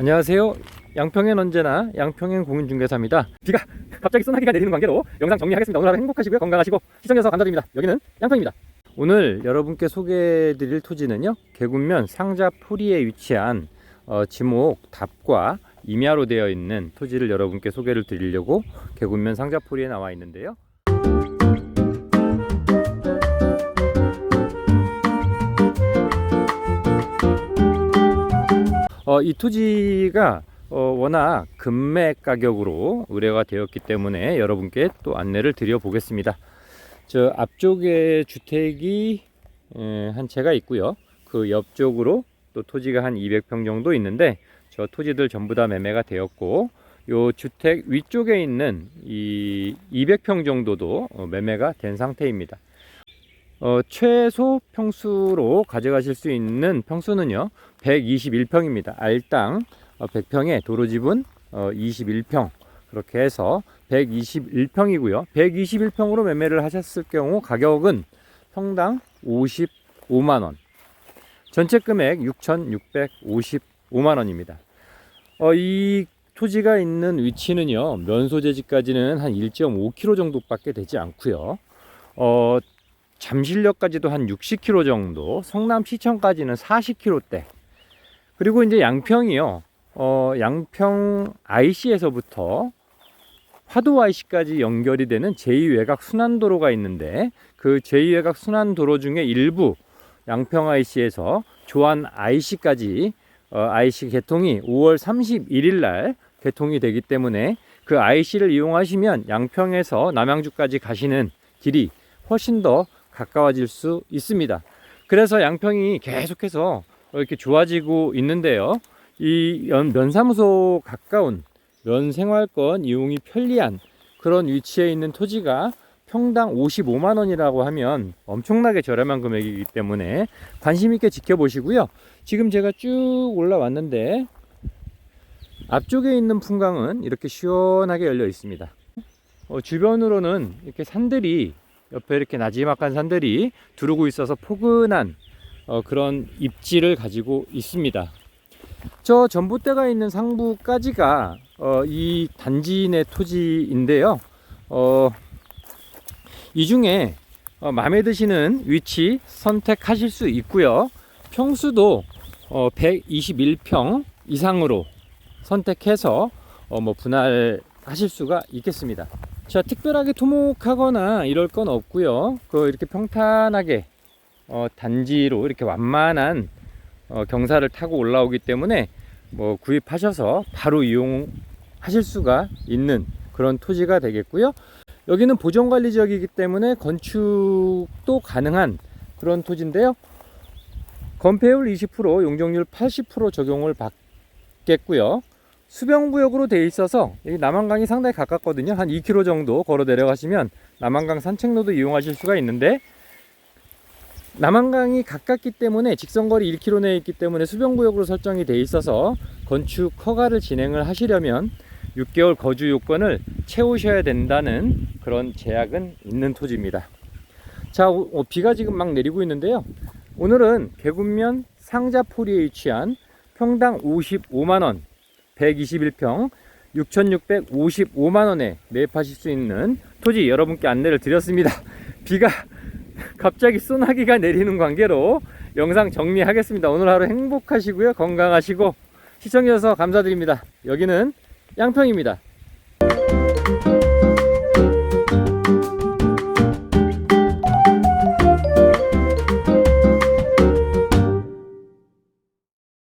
안녕하세요. 양평엔 언제나 양평엔 공인중개사입니다. 비가 갑자기 소나기가 내리는 관계로 영상 정리하겠습니다. 오늘 하루 행복하시고요. 건강하시고 시청해주셔서 감사드립니다. 여기는 양평입니다. 오늘 여러분께 소개해드릴 토지는요. 개군면 상자 포리에 위치한 어, 지목 답과 임야로 되어 있는 토지를 여러분께 소개를 드리려고 개군면 상자포리에 나와 있는데요. 어, 이 토지가 어, 워낙 금매 가격으로 의뢰가 되었기 때문에 여러분께 또 안내를 드려 보겠습니다. 저 앞쪽에 주택이 에, 한 채가 있고요. 그 옆쪽으로 또 토지가 한 200평 정도 있는데 저 토지들 전부 다 매매가 되었고 요 주택 위쪽에 있는 이 200평 정도도 어, 매매가 된 상태입니다. 어, 최소 평수로 가져가실 수 있는 평수는요 121평입니다. 알땅 어, 100평에 도로 지분 어, 21평 그렇게 해서 121평이고요. 121평으로 매매를 하셨을 경우 가격은 평당 55만 원. 전체 금액 6,655만 원입니다. 어, 이 토지가 있는 위치는요. 면소재지까지는 한 1.5km 정도밖에 되지 않고요. 어, 잠실역까지도 한 60km 정도, 성남 시청까지는 40km대. 그리고 이제 양평이요. 어, 양평 IC에서부터 화도 IC까지 연결이 되는 제2외곽 순환도로가 있는데 그 제2외곽 순환도로 중에 일부 양평 IC에서 조안 IC까지 어, IC 개통이 5월 31일 날 개통이 되기 때문에 그 IC를 이용하시면 양평에서 남양주까지 가시는 길이 훨씬 더 가까워질 수 있습니다. 그래서 양평이 계속해서 이렇게 좋아지고 있는데요. 이 연- 면사무소 가까운 면생활권 이용이 편리한 그런 위치에 있는 토지가 평당 55만 원이라고 하면 엄청나게 저렴한 금액이기 때문에 관심 있게 지켜보시고요. 지금 제가 쭉 올라왔는데 앞쪽에 있는 풍광은 이렇게 시원하게 열려 있습니다. 어, 주변으로는 이렇게 산들이 옆에 이렇게 나지막한 산들이 두르고 있어서 포근한 어, 그런 입지를 가지고 있습니다. 저 전봇대가 있는 상부까지가 어, 이 단지 내 토지인데요. 어, 이 중에 어, 마음에 드시는 위치 선택하실 수 있고요. 평수도 어, 121평 이상으로 선택해서 어, 뭐 분할하실 수가 있겠습니다. 자, 특별하게 토목하거나 이럴 건 없고요. 그 이렇게 평탄하게 어, 단지로 이렇게 완만한 어, 경사를 타고 올라오기 때문에 뭐 구입하셔서 바로 이용하실 수가 있는 그런 토지가 되겠고요. 여기는 보존관리 지역이기 때문에 건축도 가능한 그런 토지인데요. 건폐율 20%, 용적률 80% 적용을 받겠고요. 수병구역으로 돼 있어서 여기 남한강이 상당히 가깝거든요. 한 2km 정도 걸어 내려가시면 남한강 산책로도 이용하실 수가 있는데 남한강이 가깝기 때문에 직선거리 1km 내에 있기 때문에 수병구역으로 설정이 돼 있어서 건축 허가를 진행을 하시려면 6개월 거주 요건을 채우셔야 된다는 그런 제약은 있는 토지입니다. 자, 오- 어, 비가 지금 막 내리고 있는데요. 오늘은 개군면 상자포리에 위치한 평당 55만원, 121평, 6,655만원에 매입하실 수 있는 토지 여러분께 안내를 드렸습니다. 비가 갑자기 소나기가 내리는 관계로 영상 정리하겠습니다. 오늘 하루 행복하시고요. 건강하시고 시청해주셔서 감사드립니다. 여기는 양평입니다.